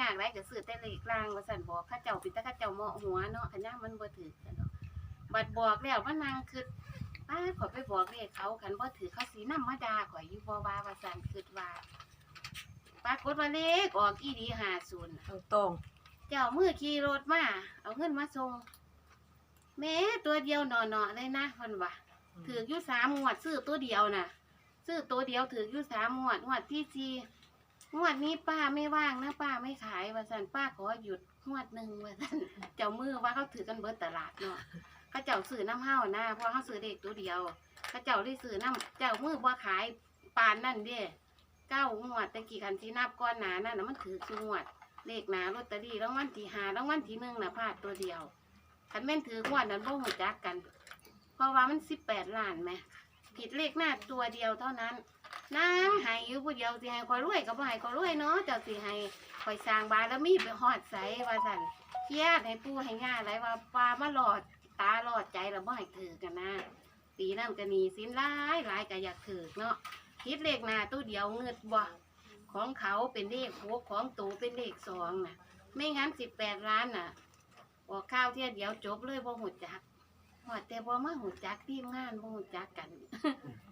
ยากไรก็ซื้อแต่เลขกลางว่าสั่นบอกเข้าเจ้าปิดแต่เข้าเจ้าเหมาะหัวเนาะอันนี้มันบ่ถือกันเนาะบัดบอกแล้วว่านางคือป้าขอยไปบอกเลขเขาคันบ่ถือเขาสีน้ำมาดาข่อยอยู่บ่ว่าว่าสั่นคิดว่าปรากฏว่าเลขออกอีดี50ตรงเจ้ามือขี่รถมาเอาเงินมาส่งแม่ตัวเดียวหนอๆเลยนะเพิ่นว่าๆถืออยู่สามงวดซื้อตัวเดียวน่ะ ซื้อตัวเดียวถืออยู่สามงวดงวดที่สี่ งวดนี้ป้าไม่ว่างนะป้าไม่ขายว่าสันป้าขอหยุดงวดหนึ่งว่าสันเจ้ามือว่าเขาถือกันเบิดตลาดเนาะเขาเจ้าซื้อน้ำห้าวนะเพราะเขาซื้อเด็กตัวเดียวเขาเจ้าได้ซื้อน้ำเจ้ามือว่าขายปานนั่นเด้เก้างวดแต่กี่คันที่นับก้อนหนานั่นนะมันถือคืองวดเลขหนาลอตเตอรี่รางวัลที่หารางวัลที่หนึ่งนะพลาดตัวเดียวคันแม่นถืองวดนั้นบ่หูจักกัน เพราะว่ามันสิบแปดล้านไหมผิดเลขหน้าตัวเดียวเท่านั้น นางใหายอยู่ผู้เดียวสิให้คอยรวยก็บ่ให้คอยรวยเนาะเจ้าสิให้คอยสร้างบารมีไปฮอดใสว่าซั่นเครียดให้ปู่ให้ย่าหลายว่าปลามาหลอดตาหลอดใจแล้วบ่ให้ถือกันนะปีนั้นก็หนีสินหลายหลายก็อยากถือเนาะผิดเลขหน้าตัวเดียวเงิดบ่ของเขาเป็นเลขหกของตูเป็นเลขสองน่ะ ไม่งั้นสิบแปดล้านน่ะออกข้าวเที่ยเดียวจบเลยบ่หูจัก หอดแต่บ่มาหูจักทีมงานบ่หูจักกัน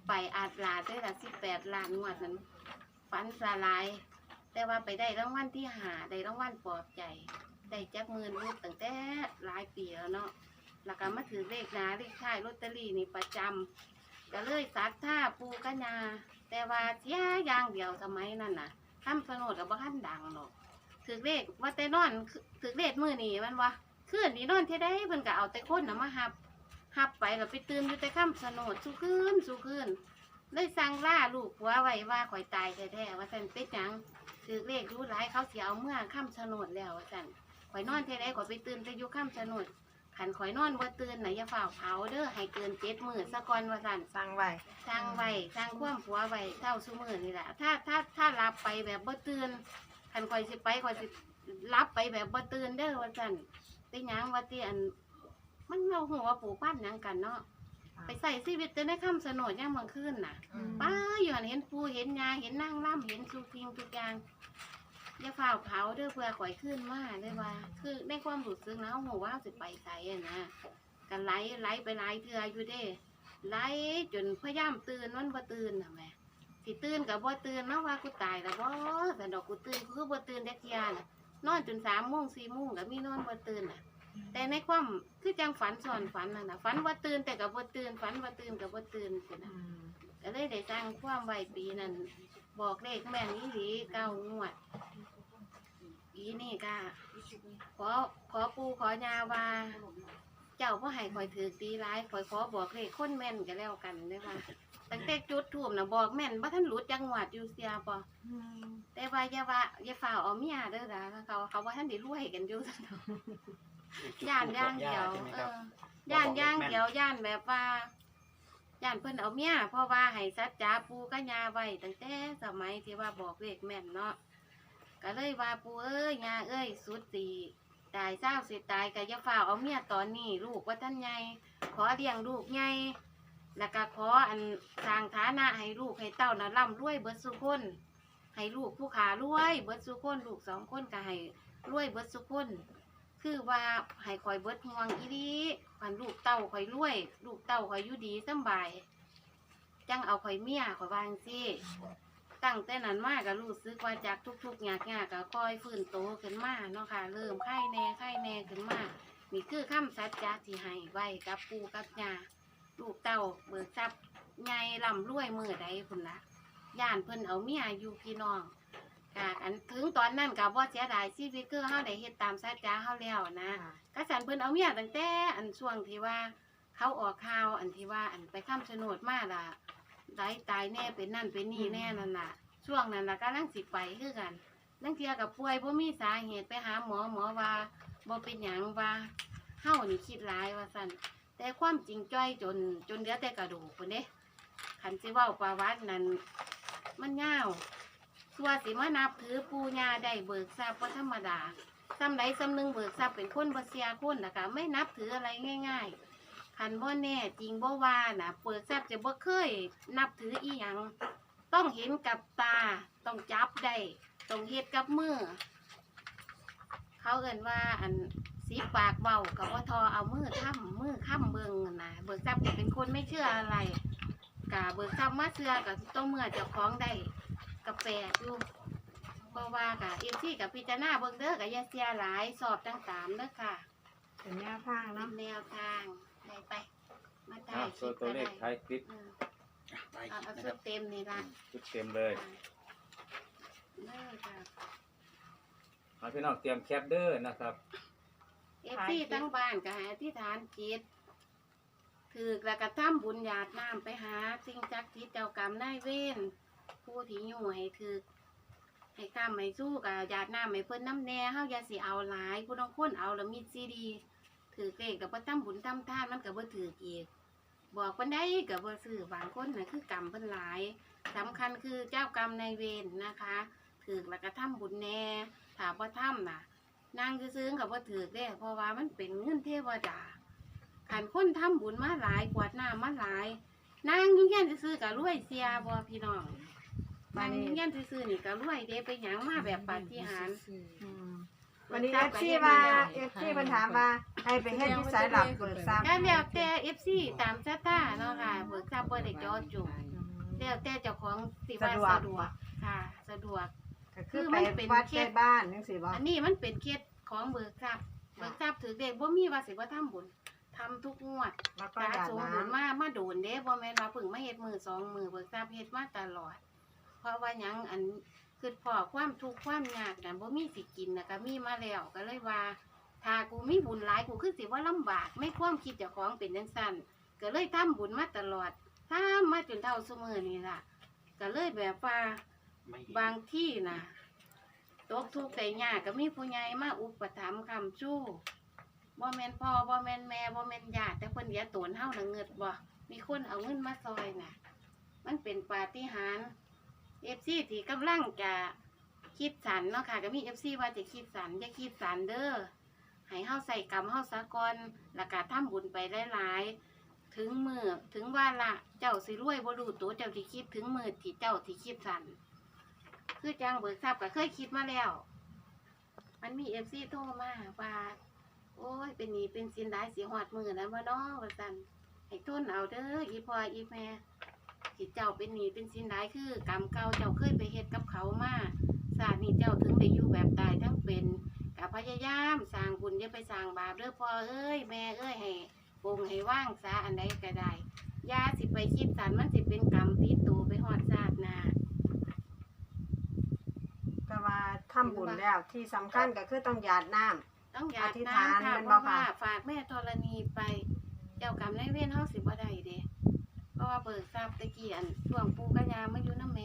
ไปอาดลาได้ละสิบแปดล้านงวดนั้นฝันสลาย แต่ว่าไปได้รางวัลที่หาได้รางวัลปลอบใจ ได้จักหมื่นรูปตั้งแต่หลายปีแล้วเนาะแล้วก็มาถือเลขนาเลขท้ายลอตเตอรี่นี่ประจำก็เลยสัตว์ท่าปูกัญญาแต่ว่าเสียอย่างเดียวสมัยนั้นน่ะทำสนดกับบ่ทันดังหรอกถือเลขว่าแต่นอนถือเลขมือนี่มันวะคืนนี้นอนเท่ได้เพิ่นก็เอาแต่คนน่ะมาหับ หับไปแล้วไปตื่นอยู่แต่ค่ำสนดสู้ขึ้นสู้ขึ้นเลยสั่งล่าลูกผัวไว้ว่าข่อยตายแท้ๆว่าสันเป็ดหยังถือเลขรู้หลายเขาเสียเอาเมื่อค่ำสนดแล้วว่าสันข่อยนอนเท่าไรข่อยไปตื่นแต่อยู่ค่ำสนดขันข่อยนอนบ่ตื่นไหนะอย่าฝ่าเผาเด้อให้เกินเจ็ดมื้อซะก่อนว่าสันสั่งไว้ สร้างไว้สร้างความผัวไว้เท่าซุมื้อนี่แหละถ้าถ้าถ้ารับไปแบบบ่ตื่นขันข่อยสิไปข่อยสิรับไปแบบบ่ตื่นเด้อว่าสันเป็นหยังว่าที่อัน มันเราหัวาปลูกบ้านหยังกันเนาะไปใส่ชีวิตแต่ในคำสนดย่างบางคืนน่ะ อืม ป้าอยู่หันเห็นปูเห็นยาเห็นนางร่ำเห็นสุทิงทุกอย่างอย่าฝ่าวเผาเด้อเพื่อข่อยขึ้นมาได้ว่า คือในความรู้สึกนะหัวว่าสิไปใส่อะนะกันไหลไหลไปไหลเทืออยู่เด้ไหลจนพยายามตื่นมันบ่ตื่นน่ะแหม่สิตื่นกับบ่ตื่นเนาะว่ากูตายแล้วบ่แต่ดอกกูตื่นกูคือบ่ตื่นเด็กยาน่ะนอนจนสามโมงสี่โมงก็มีนอนบ่ตื่นน่ะ แต่ในความคือจังฝันสอนฝันน่ะนะฝันว่าตื่นแต่กับบ่ตื่นฝันว่าตื่นกับบ่ตื่นสินะอืมก็เลยได้ตั้งความไว้ปีนั้นบอกเลขแม่นอีหลีเก้างวดปีนี้ก็ขอขอปูขอยาว่าเจ้าพ่อให้คอยถือตีร้ายคอยขอบอกเลขคนแม่นก็แล้วกันได้ว่าตั้งแต่จุดทูบนะบอกแม่นว่าท่านหลุดจังหวัดอยู่เสียปออืมแต่ว่าอย่าว่าอย่าฝ่าเอาเมียเด้อล่ะเขาเขาว่าท่านได้รวยกันอยู่ ย่านย่างเดียว ใช่ไหมเอครับ อย่านย่างเดียวย่านแบบว่าย่านเพิ่นเอาเมียเพราะว่าให้สัจจาปูกัญญาไว้ตั้งแต่สมัยที่ว่าบอกเลขแม่นเนาะก็เลยว่าปูเอ้ยยาเอ้ยสุดสีตายเศร้าสิตายก็อย่าฝ่าเอาเมียตอนนี้ลูกว่าท่านใหญ่ขอเลี้ยงลูกใหญ่แล้วก็ขออันสร้างฐานะให้ลูกให้เต้าน่ะร่ำรวยเบิดสุคน ให้ลูกผู้ขารวยเบิดสุคนลูกสองคนก็ให้รวยเบิดสุคน คือว่าให้คอยเบิดห่วงอีดีคันลูกเต้าคอยรวย ลูกเต้าคอยอยู่ดีสำบาย จังเอาคอยเมียคอยวาจั่งสิตั้งแต่นั้นมาก็รู้สึกว่าจากทุกๆอยากยากก็คอยฟื้นโตขึ้นมาเนาะค่ะ เริ่มไข้แน่ไข้แน่ขึ้นมานี่คือคำสัจจะที่ให้ไว้กับปูกับยาลูกเต้าเบิกทรัพย์ใหญ่ร่ำรวยมือใดพุ่นละย่านเพิ่นเอาเมียอยู่พี่น้อง กะอันถึงตอนนั้นกับว่าเสียดายชีวิตคือเฮาได้เฮ็ดตามสัจจาเฮาแล้วนะค่ะกษันเพิ่นเอาเมียตั้งแต่อันช่วงที่ว่าเขาออกข่าวอันที่ว่าอันไปค้ำชะโนดมาล่ะไร้ตายแน่เป็นนั่นเป็นนี่แน่นั่นน่ะ ช่วงนั้นล่ะกำลังสิไปคือกันลังเทียกับป่วยบ่มีสาเหตุไปหาหมอหมอว่าบ่เป็นหยังว่าเฮานี่คิดหลายว่าซั่นแต่ความจริงจ้อยจนจนเหลือแต่กระดูกพุ่นเด้คันสิเว้าประวัตินั้นมันยาว สัวสิมานับถือปูญาได้เบิกทรัพย์ว่าธรรมดาซ้ำใดซ้ำหนึ่งเบิกทรัพย์เป็นคนบ่เสียคนนะคะไม่นับถืออะไรง่ายๆคันบ่แน่จริงบ่ว่านะเบิกทรัพย์จะบ่เคย นับถืออีหยังต้องเห็นกับตาต้องจับได้ต้องเฮ็ดกับมือเขาเอินว่าอันสีปากเบากับว่าทอเอามือค้ำมือค้ำเบิงนะเบิกทรัพย์เป็นคนไม่เชื่ออะไรกะเบิกทรัพย์มาเชื่อกับต้องเมื่อเจ้าของได้ กับแปลกอยู่เพราะว่ากะเอ็มซี่กับพิจารณาเบิ่งเด้อกับยาเสียหลายสอบตั้งตามเด้อค่ะเป็นแนวทางเป็เนาะนแนวทางไปไป มาอะถ่ายคโชลิปว์ตัวก็เลได้ขท้ายคลิปเออไปเอาเอานะคชุรัดบเต็มนี่ละชุดเต็มเลยเด้อค่ะเอาพี่น้องเตรียมแคปเดอร์นะครับ เอฟซีตั้งบ้านก็หาที่ฐานจิตถือกแล้วก็ทำบุญหยาดน้ำไปหา สิ่งจักทิศเจ้ากรรมนายเวร ผู้ที่อยู่ให้ถือให้กรรมให้สู้กับยาดน้ำให้เพิ่นน้ำแน่เฮาอย่าสิเอาหลายผู้ต้องคนเอาแล้วมีซีดี ถือเก่กับบ่ทำบุญทำทานมันก็บ่ถืออีกบอกเพิ่นได้ก็บ่ซื้อบางคนน่ะคือกรรมเพิ่นหลายสำคัญคือเจ้ากรรมนายเวรนะคะ ถือแล้วก็ทำบุญแน่ถ้าบ่ทำน่ะนางซื้อกับว่าถือเด้เพราะว่ามันเป็นเงินเทวดาขันคนทำบุญมาหลายกวาดน้ำมาหลาย นางอยุ่งยันซื้อๆกับรวยเสียบ่พี่น้องนางอยุ่งยันซื้อๆนี่กับรวยเด้ไปหยังมาแบบปาฏิหาริย์อืมวันนี้เอฟซีว่าเอฟซีมันถามว่าให้ไปเฮ็ดที่สายหลับเบิกทรัพย์ก็แล้วแต่เอฟซีตามชะตาเนาะค่ะเบิกทรัพย์บ่ได้จอจุแล้วแต่เจ้าของสิว่าสะดวกค่ะ สะดวก ก็คือไปวัดใกล้บ้านจังซี่บ่อันนี้มันเป็นเคล็ดของเบิกทรัพย์เบิกทรัพย์ถือเด็กบ่มีว่าสิว่าทำบุญ ทำทุกงวดแล้วก็สะหยาดสมน้บุญมามาโดนเด้บ่แม่นว่าเพิ่งมาเฮ็ดมือสองมือเบิกทราบเฮ็ดมาตลอด เพราะว่าหยังอันคือพอความทุกข์ความยากนั่นบ่มีสิกินน่ะก็มีมาแล้วก็เลยว่า ถ้ากูมีบุญหลายกูคือสิว่าลำบากไม่ความคิดเจ้าของเป็นจังซั่นก็เลยทำบุญมาตลอดทำมาจนเท่าซุมื้อนี้ล่ะ ก็เลยแบบว่า ไม่เห็นบางที่นะตกทุกข์ได้ยากก็มีผู้ใหญ่มาอุปถัมภ์คำชู้ บ่แม่นพ่อบ่แม่นแม่บ่แม่นญาติแต่เพิ่นเหลียตนเฮาน่ะเงิดบ่มีคนเอาเงินมาซอยน่ะ มันเป็นปาฏิหาริย์ FC ที่กำลังจะคิดสันเนาะค่ะก็มี FC ว่าจะคิดสันอย่าคิดสันเด้อให้เฮาใส่กรรมเฮาซะก่อนแล้วก็ทำบุญไปหลายๆ ถึงมือถึงว่าละเจ้าสิรวยบ่รู้ตัวเจ้าสิคิดถึงมือที่เจ้าที่คิดสันคือจังเบิกทรัพย์ก็เคยคิดมาแล้ว มันมีเอฟซีโทรมาว่า โอ้ย เป็นหนี้เป็นสินได้สีหอดมือนะบ่น้อว่าสันให้ทุนเอาเด้ออีพออีแม่สิเจ้าเป็นหนี้เป็นสินได้คือกรรมเก่าเจ้าเคยไปเฮ็ดกับเขามาสาดนี้เจ้าถึงได้อยู่แบบตายทั้งเป็นกับพยายามสร้างบุญอย่าไปสร้างบาปเด้อพ่อเอ้ยแม่เอ้ยให้ปงให้ว่างซาอันใดก็ได้ยาสิไปคิดสันมันสิเป็นกรรมติดตัวไปหอดชาติหน้าแต่ว่าทำบุญแล้วที่สำคัญก็คือต้องหยาดน้ำ ต้องหยาดอธิษฐานน้ำค่ะมันเพบ่ราะว่าค่ะฝากแม่ธรณีไป เจ้ากรรมนายเวรเฮาสิบ่ได้เด้เพราะว่าเบิกทราบตะกี้อันช่วงปู่กับย่ามาอยู่นำแม่